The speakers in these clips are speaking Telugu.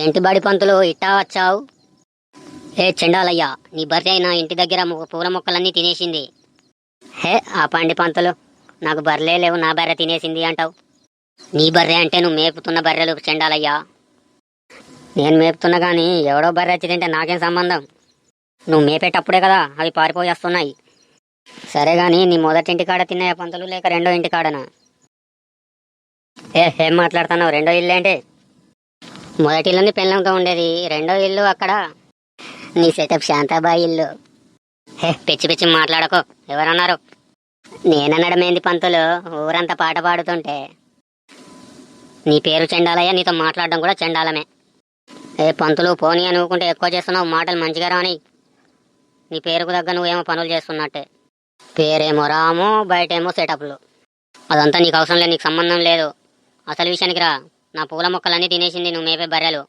ఏంటి బడి పంతులు ఇట్టా వచ్చావు? ఏ చెండాలయ్యా నీ బర్రె నా ఇంటి దగ్గర పూల మొక్కలన్నీ తినేసింది. హే ఆ పండి పంతులు నాకు బర్రెలే లేవు నా బర్రె తినేసింది అంటావు. నీ బర్రె అంటే నువ్వు మేపుతున్న బర్రెలు చెండాలయ్యా. నేను మేపుతున్నా కానీ ఎవడో బర్రె వచ్చి తింటే నాకేం సంబంధం? నువ్వు మేపేటప్పుడే కదా అవి పారిపోయి వస్తున్నాయి సరే కానీ నీ మొదటి ఇంటికాడ తిన్నాయా పంతులు లేక రెండో ఇంటికాడనా ఏ ఏం మాట్లాడుతున్నావు? రెండో ఇల్లు ఏంటి మొదటి ఇల్లుని పెళ్ళంతో ఉండేది. రెండో ఇల్లు అక్కడ. నీ సెటప్ శాంతాబాయి ఇల్లు. హే పిచ్చి పిచ్చి మాట్లాడకు. ఎవరన్నారు? నేననడమేంది పంతులు? ఊరంతా పాట పాడుతుంటే. నీ పేరు చెండాలయ్యా నీతో మాట్లాడడం కూడా చెండాలమే. ఏ పంతులు పోనీ అనుకుంటే ఎక్కువ చేస్తున్నావు. మాటలు మంచిగా రాని. నీ పేరుకు దగ్గర నువ్వేమో పనులు చేస్తున్నట్టే. పేరేమో రాము బయటేమో సెటప్లు అదంతా నీకు అవసరం లేదు నీకు సంబంధం లేదు. అసలు విషయానికి రా. నా పూల మొక్కలన్నీ తినేసింది నువ్వు మేపే బర్రెలు.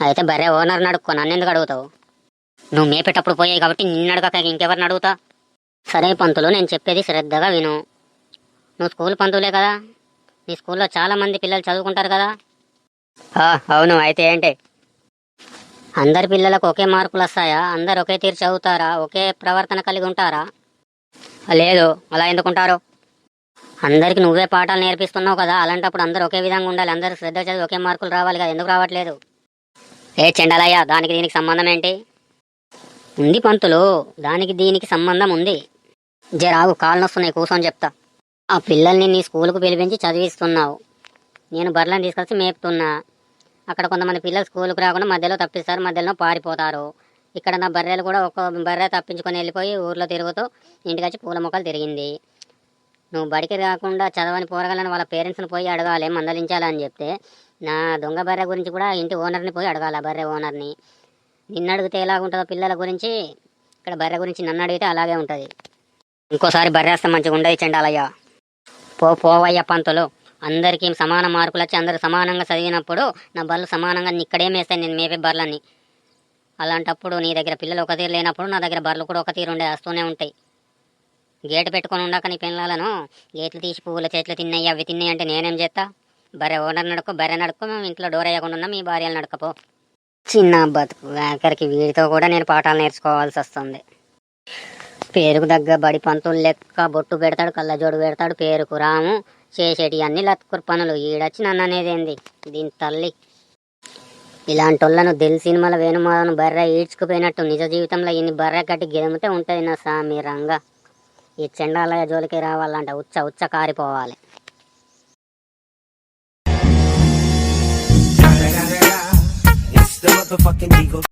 అయితే బర్రె ఓనర్ నడుక్కో నన్ను ఎందుకు అడుగుతావు? నువ్వు మేపేటప్పుడు పోయాయి కాబట్టి నిన్ను అడగక ఇంకెవరిని అడుగుతా? సరే పంతులు నేను చెప్పేది శ్రద్ధగా విను. నువ్వు స్కూల్ పంతులే కదా? నీ స్కూల్లో చాలా మంది పిల్లలు చదువుకుంటారు కదా? అవును అయితే ఏంటి? అందరి పిల్లలకు ఒకే మార్కులు వస్తాయా? అందరు ఒకే తీరు చదువుతారా? ఒకే ప్రవర్తన కలిగి ఉంటారా? లేదు అలా ఎందుకుంటారు? అందరికి నువ్వే పాఠాలు నేర్పిస్తున్నావు కదా? అలాంటప్పుడు అందరూ ఒకే విధంగా ఉండాలి. అందరూ శ్రద్ధ చదివి ఒకే మార్కులు రావాలి కదా? ఎందుకు రావట్లేదు? ఏ చెండలయ్య దానికి దీనికి సంబంధం ఏంటి? ఉంది పంతులు. దానికి దీనికి సంబంధం ఉంది. జరాగు కాళ్ళు నొస్తున్నాయి కూర్చొని చెప్తా. ఆ పిల్లల్ని నీ స్కూల్కు పిలిపించి చదివిస్తున్నావు. నేను బర్రెలను తీసుకొచ్చి మేపుతున్నా. అక్కడ కొంతమంది పిల్లలు స్కూల్కి రాకుండా మధ్యలో తప్పిస్తారు మధ్యలో పారిపోతారు. ఇక్కడ నా బర్రెలు కూడా ఒక బర్రె తప్పించుకొని వెళ్ళిపోయి ఊర్లో తిరుగుతూ ఇంటికి వచ్చి పూల మొక్కలు తిరిగింది. నువ్వు బడికి రాకుండా చదవని పోరగాలని వాళ్ళ పేరెంట్స్ని పోయి అడగాలి మందలించాలని చెప్తే నా దొంగ బర్రె గురించి కూడా ఇంటి ఓనర్ని పోయి అడగాలి బర్రె ఓనర్ని. నిన్ను అడిగితే ఎలాగుంటుందో పిల్లల గురించి ఇక్కడ బర్రె గురించి నన్ను అడిగితే అలాగే ఉంటుంది. ఇంకోసారి బర్రేస్తే మంచిగా ఉండదు చెండాలయ్యా. పో పోవయ్యా పంతులు. అందరికీ సమాన మార్కులు వచ్చి అందరూ సమానంగా చదివినప్పుడు నా బర్రెలు సమానంగా ఇక్కడేం వేస్తాయి నేను మేపే బర్రెలని. అలాంటప్పుడు నీ దగ్గర పిల్లలు ఒక తీరు లేనప్పుడు నా దగ్గర బర్రెలు కూడా ఒక తీరు ఉండే వస్తూనే ఉంటాయి. గేటు పెట్టుకొని ఉండక నీ పిల్లలను. గేట్లు తీసి పువ్వుల చేతులు తిన్నాయి అవి తిన్నాయి అంటే నేనేం చేస్తా? బర్రె ఓనర్ నడుకో బర్రె నడుకో మేము ఇంట్లో డోర్ వేయకుండా ఉన్నా మీ భార్యలు నడకపో చిన్న బతుకు. ఆఖరికి వీడితో కూడా నేను పాఠాలు నేర్చుకోవాల్సి వస్తుంది. పేరుకు దగ్గ బడి పంతులు లెక్క బొట్టు పెడతాడు కళ్ళజోడు పెడతాడు పేరుకు రాము చేసేటి అన్ని లత్కుర్ పనులు. ఈడొచ్చి నన్ను అనేది ఏంది? దీని తల్లి. ఇలాంటి వాళ్ళను దిల్ సినిమాల వేణుమాలను బర్రె ఈడ్చుకుపోయినట్టు నిజ జీవితంలో ఇన్ని బర్రె కట్టి గెలిమితే ఉంటుంది నా సామి రంగా. ఈ చండాలయ జోలికి రావాలంటే ఉచ్చ ఉచ్చ కారిపోవాలి.